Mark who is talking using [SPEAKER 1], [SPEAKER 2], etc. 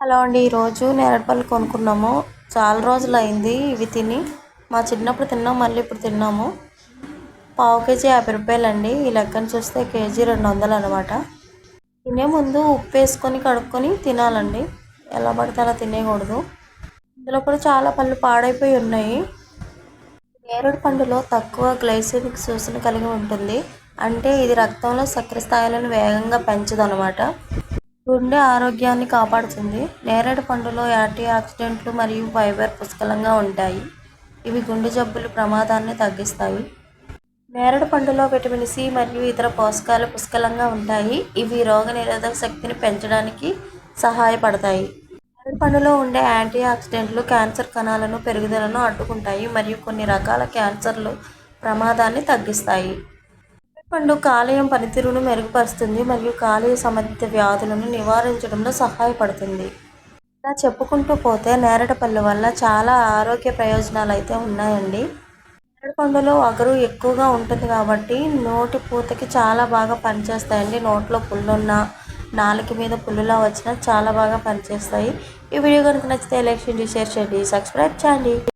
[SPEAKER 1] Hello అండి ఈరోజు నేరేడుపళ్ళు కొనుక్కున్నాము. చాలా రోజులు అయింది ఇవి తిని. మా చిన్నప్పుడు తిన్నాం మళ్ళీ ఇప్పుడు తిన్నాము. పావు కేజీ యాభై రూపాయలండి. ఈ లెక్కన చూస్తే కేజీ రెండు వందలు అనమాట తినే ముందు ఉప్పు వేసుకొని కడుక్కొని తినాలండి. ఎలా పడితే అలా తినేయకూడదు. ఇందులో కూడా చాలా పళ్ళు పాడైపోయి ఉన్నాయి. నేరుడు పండులో తక్కువ గ్లైసెమిక్ సూచన కలిగి ఉంటుంది. అంటే ఇది రక్తంలో చక్కెర స్థాయిలను వేగంగా పెంచదు అనమాట గుండె ఆరోగ్యాన్ని కాపాడుతుంది. నేరేడు పండులో యాంటీ ఆక్సిడెంట్లు మరియు ఫైబర్ పుష్కలంగా ఉంటాయి. ఇవి గుండె జబ్బుల ప్రమాదాన్ని తగ్గిస్తాయి. నేరేడు పండులో విటమిన్ సి మరియు ఇతర పోషకాలు పుష్కలంగా ఉంటాయి. ఇవి రోగనిరోధక శక్తిని పెంచడానికి సహాయపడతాయి. నేరేడు పండులో ఉండే యాంటీ ఆక్సిడెంట్లు క్యాన్సర్ కణాలను పెరుగుదలను అడ్డుకుంటాయి మరియు కొన్ని రకాల క్యాన్సర్లు ప్రమాదాన్ని తగ్గిస్తాయి. పండు కాలేయం పనితీరును మెరుగుపరుస్తుంది మరియు కాలేయ సంబంధిత వ్యాధులను నివారించడంలో సహాయపడుతుంది. ఇలా చెప్పుకుంటూ పోతే నేరేడు పళ్ళు వల్ల చాలా ఆరోగ్య ప్రయోజనాలు అయితే ఉన్నాయండి. నేరేడు పండులో అగరు ఎక్కువగా ఉంటుంది కాబట్టి నోటి పూతకి చాలా బాగా పనిచేస్తాయండి. నోట్లో పుల్లున్న నాలుక మీద పుల్లులా వచ్చినా చాలా బాగా పనిచేస్తాయి. ఈ వీడియో కనుక నచ్చితే లైక్ చేయండి షేర్ చేయండి సబ్స్క్రైబ్ చేయండి.